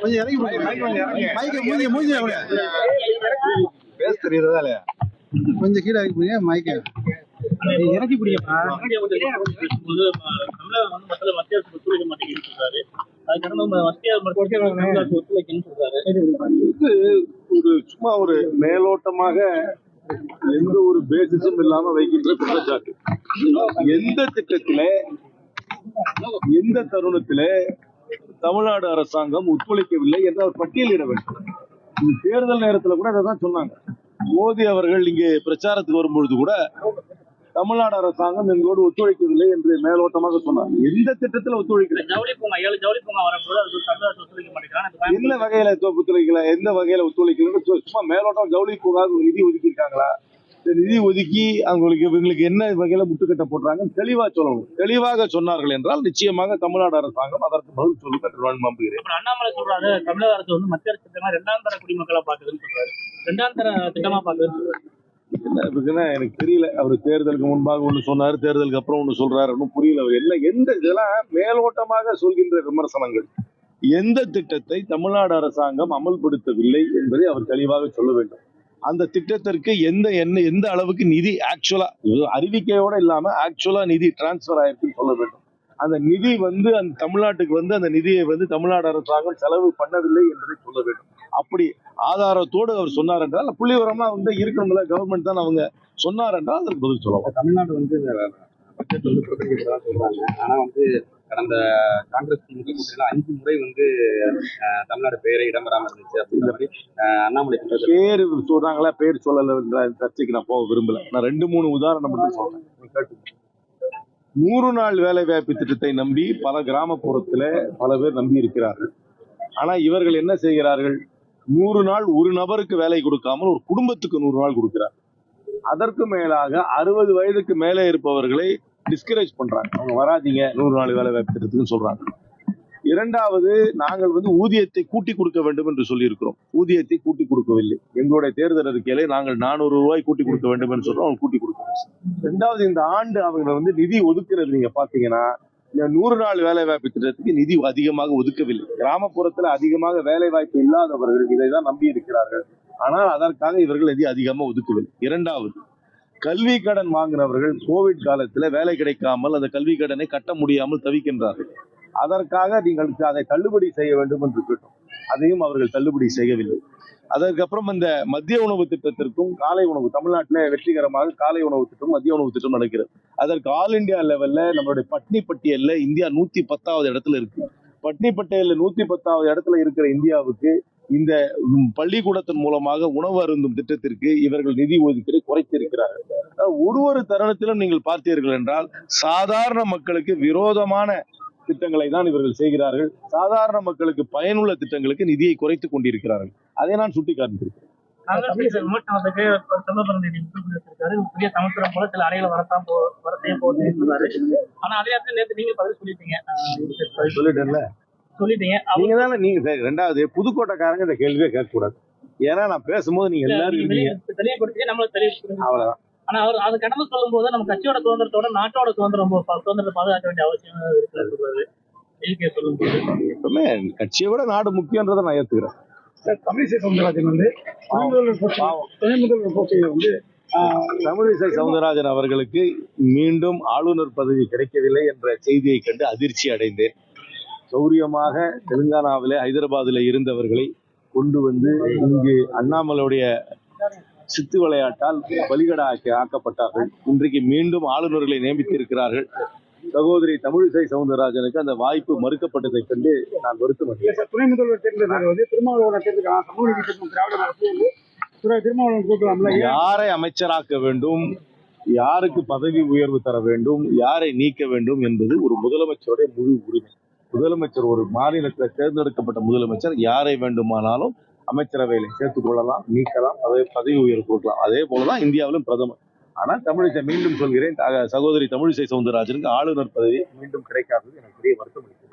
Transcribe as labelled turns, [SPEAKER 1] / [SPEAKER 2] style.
[SPEAKER 1] கொஞ்சம் இறங்கி மைக்க மூஞ்சி மூஞ்சி
[SPEAKER 2] பேச தெரியுறதா இல்லையா
[SPEAKER 1] கொஞ்சம் கீழே இறக்கி போடுங்க மைக்க
[SPEAKER 3] இறக்கி பிடிக்கப்பா தமிழக மத்திய அரசு சொல்றாரு
[SPEAKER 2] ஒரு சும்மா ஒரு மேலோட்டமாக எந்த ஒரு பேசிஸும் இல்லாம வைக்கின்ற குற்றச்சாட்டு. எந்த திட்டத்தில எந்த தருணத்தில தமிழ்நாடு அரசாங்கம் ஒத்துழைக்கவில்லை என்று அவர் பட்டியலிட வேண்டும். தேர்தல் நேரத்துல கூட அதை தான் சொன்னாங்க. மோடி அவர்கள் இங்கே பிரச்சாரத்துக்கு வரும்பொழுது கூட தமிழ்நாடு அரசாங்கம் எங்களோடு ஒத்துழைக்கவில்லை என்று மேலோட்டமாக சொன்னார். எந்த திட்டத்தில் ஒத்துழைக்கல
[SPEAKER 3] பூங்கா பூங்கா
[SPEAKER 2] என்ன வகையில ஒத்துழைக்கல? எந்த வகையில ஒத்துழைக்கலன்னு சு- சும்மா மேலோட்டம் ஜவுளி பூங்காவுக்கு நிதி ஒதுக்கி இருக்காங்களா நிதி ஒதுக்கி அவங்களுக்கு இவங்களுக்கு என்ன வகையில முட்டுக்கட்டை போடுறாங்கன்னு தெளிவா சொல்லணும். தெளிவாக சொன்னார்கள் என்றால் நிச்சயமாக தமிழ்நாடு அரசாங்கம் அதற்கு பதில் சொல்லி நம்புகிறேன்.
[SPEAKER 3] அப்புறம் அண்ணாமலை சொல்றாரு தமிழக அரசு வந்து மத்திய அரசு இரண்டாம் தர குடிமக்களா பாக்குதுன்னு சொல்றாரு. இரண்டாம் தர திட்டமா பாக்குதுன்னு சொல்றாரு.
[SPEAKER 2] என்ன இருக்குன்னா எனக்கு தெரியல. அவர் தேர்தலுக்கு முன்பாக ஒன்று சொன்னாரு தேர்தலுக்கு அப்புறம் ஒன்று சொல்றாரு ஒன்றும் புரியல. அவர் என்ன எந்த இதெல்லாம் மேலோட்டமாக சொல்கின்ற விமர்சனங்கள். எந்த திட்டத்தை தமிழ்நாடு அரசாங்கம் அமல்படுத்தவில்லை என்பதை அவர் தெளிவாக சொல்ல வேண்டும். அந்த திட்டத்திற்கு எந்த என்ன எந்த அளவுக்கு நிதி ஆக்சுவலா அறிவிக்கையோட இல்லாம ஆக்சுவலா நிதி டிரான்ஸ்பர் ஆயிருக்குன்னு சொல்ல வேண்டும். அந்த நிதி வந்து அந்த தமிழ்நாட்டுக்கு வந்து அந்த நிதியை வந்து தமிழ்நாடு அரசாங்கம் செலவு பண்ணவில்லை என்பதை சொல்ல வேண்டும். அப்படி ஆதாரத்தோடு அவர் சொன்னார் என்றால் புள்ளி விவரமா வந்து இருக்கணும்ல கவர்மெண்ட் தான் அவங்க சொன்னார் என்றால் அதற்கு பதில் சொல்லலாம்.
[SPEAKER 4] தமிழ்நாடு வந்து பட்ஜெட் வந்து புறக்கணிக்கிறதா சொல்றாங்க. ஆனா வந்து கடந்த காங்கிரஸ் திமுக கூட்டணியில அஞ்சு முறை வந்து தமிழ்நாடு பெயரே இடம்பெறாம இருந்துச்சு அப்படின்ற மாதிரி அண்ணாமலை
[SPEAKER 2] பேர் சொல்றாங்களா பேர் சொல்லல சர்ச்சைக்கு நான் போக விரும்பல. நான் ரெண்டு மூணு உதாரணம் மட்டும் சொல்றேன். கேட்டுக்கோங்க. நூறு நாள் வேலை வாய்ப்பு திட்டத்தை நம்பி பல கிராமப்புறத்துல பல பேர் நம்பி இருக்கிறார்கள். ஆனா இவர்கள் என்ன செய்கிறார்கள்? நூறு நாள் ஒரு நபருக்கு வேலை கொடுக்காமல் ஒரு குடும்பத்துக்கு நூறு நாள் கொடுக்கிறார். அதற்கு மேலாக அறுபது வயதுக்கு மேலே இருப்பவர்களை டிஸ்கரேஜ் பண்றாங்க. அவங்க வராதீங்க நூறு நாள் வேலை வாய்ப்பு திட்டத்துக்குன்னு சொல்றாங்க. இரண்டாவது நாங்கள் வந்து ஊதியத்தை கூட்டி கொடுக்க வேண்டும் என்று சொல்லியிருக்கிறோம். ஊதியத்தை கூட்டி கொடுக்கவில்லை. எங்களுடைய தேர்தல் அறிக்கையிலே நாங்கள் நானூறு ரூபாய் கூட்டி கொடுக்க வேண்டும் என்று சொல்றோம் அவங்க கூட்டி கொடுக்கணும் ரெண்டாவது இந்த ஆண்டு அவங்க வந்து நிதி ஒதுக்குறது நீங்க பாத்தீங்கன்னா இந்த நூறு நாள் வேலை வாய்ப்பு திட்டத்துக்கு நிதி அதிகமாக ஒதுக்கவில்லை. கிராமப்புறத்துல அதிகமாக வேலை வாய்ப்பு இல்லாதவர்கள் இதை தான் நம்பி இருக்கிறார்கள். ஆனால் அதற்காக இவர்கள் நிதி அதிகமாக ஒதுக்கவில்லை. இரண்டாவது கல்வி கடன் வாங்கினவர்கள் கோவிட் காலத்துல வேலை கிடைக்காமல் அந்த கல்வி கடனை கட்ட முடியாமல் தவிக்கின்றார்கள். அதற்காக நீங்கள் அதை தள்ளுபடி செய்ய வேண்டும் என்று கேட்டோம். அதையும் அவர்கள் தள்ளுபடி செய்யவில்லை. அதற்கப்புறம் இந்த மத்திய உணவு திட்டத்திற்கும் காலை உணவு தமிழ்நாட்டில் வெற்றிகரமாக காலை உணவு திட்டம் மத்திய உணவு திட்டம் நடக்கிறது. அதற்கு ஆல் இந்தியா லெவல்ல நம்மளுடைய பட்னி பட்டியலில் இந்தியா நூத்தி பத்தாவது இடத்துல இருக்கு. பட்னி பட்டியலில் நூத்தி பத்தாவது இடத்துல இருக்கிற இந்தியாவுக்கு இந்த பள்ளிக்கூடத்தின் மூலமாக உணவு அருந்தும் திட்டத்திற்கு இவர்கள் நிதி ஒதுக்கீடு குறைத்திருக்கிறார்கள். ஒரு ஒரு தருணத்திலும் நீங்கள் பார்த்தீர்கள் என்றால் சாதாரண மக்களுக்கு விரோதமான திட்டங்களை தான் இவர்கள் செய்கிறார்கள். சாதாரண மக்களுக்கு பயனுள்ள திட்டங்களுக்கு நிதியை குறைத்துக் கொண்டிருக்கிறார்கள். அதை நான் சுட்டி
[SPEAKER 3] புதிய சமுத்திரம் போல சில அறைகளை வரத்தான் போ வரத்தையும் போகுதுன்னு சொல்றாரு ஆனா அதே நேரத்தில் நேற்று நீங்க பதில் சொல்லிட்டீங்க.
[SPEAKER 2] சொல்லிட்டேன்ல.
[SPEAKER 3] சொல்லிட்டீங்க.
[SPEAKER 2] நீங்க தானே நீங்க ரெண்டாவது புதுக்கோட்டைக்காரங்க இந்த கேள்வியை கேட்கக்கூடாது. ஏன்னா நான் பேசும்போது நீங்க எல்லாரும் அவ்வளவுதான்.
[SPEAKER 3] ஆனா அவர் அது கடந்து சொல்லும் போது நம்ம கட்சியோட சுதந்திரத்தோட நாட்டோட சுதந்திரம் சுதந்திரத்தை பாதுகாக்க வேண்டிய அவசியம் சொல்லும் போது
[SPEAKER 2] எப்பவுமே கட்சியை விட நாடு முக்கியன்றதை நான் ஏத்துக்கிறேன்.
[SPEAKER 1] தமிழிசை சவுந்தரராஜன் வந்து துணை முதல்வர் போஸ்டிங்ல வந்து
[SPEAKER 2] தமிழிசை சவுந்தரராஜன் அவர்களுக்கு மீண்டும் ஆளுநர் பதவி கிடைக்கவில்லை என்ற செய்தியை கண்டு அதிர்ச்சி அடைந்தேன். சௌரியமாக தெலுங்கானாவிலே ஹைதராபாத்திலே இருந்தவர்களை கொண்டு வந்து இங்கு அண்ணாமலையுடைய சித்து விளையாட்டால் பலிகடா ஆக்கி ஆக்கப்பட்டார்கள். இன்றைக்கு மீண்டும் ஆளுநர்களை நியமித்திருக்கிறார்கள். சகோதரி தமிழிசை சவுந்தரராஜனுக்கு அந்த வாய்ப்பு மறுக்கப்பட்டதை கண்டு நான் வருத்தம்
[SPEAKER 1] துணை முதல்வர் தேர்ந்தெடுக்கிறது வந்து திருமாவளவனை தேர்ந்தெடுக்கலாம் சமூக நீதி திராவிட
[SPEAKER 2] யாரை அமைச்சராக்க வேண்டும்? யாருக்கு பதவி உயர்வு தர வேண்டும்? யாரை நீக்க வேண்டும் என்பது ஒரு முதலமைச்சருடைய முழு உரிமை. முதலமைச்சர் ஒரு மாநிலத்தில் தேர்ந்தெடுக்கப்பட்ட முதலமைச்சர் யாரை வேண்டுமானாலும் அமைச்சரவையில் சேர்த்துக் கொள்ளலாம் நீக்கலாம் அதை பதவி உயர்வு கொடுக்கலாம். அதே போலதான் இந்தியாவிலும் பிரதமர். ஆனால் தமிழிசை மீண்டும் சொல்கிறேன் சகோதரி தமிழிசை சவுந்தரராஜனுக்கு ஆளுநர் பதவி மீண்டும் கிடைக்காதது எனக்கு பெரிய வருத்தம் அளிக்கிறது.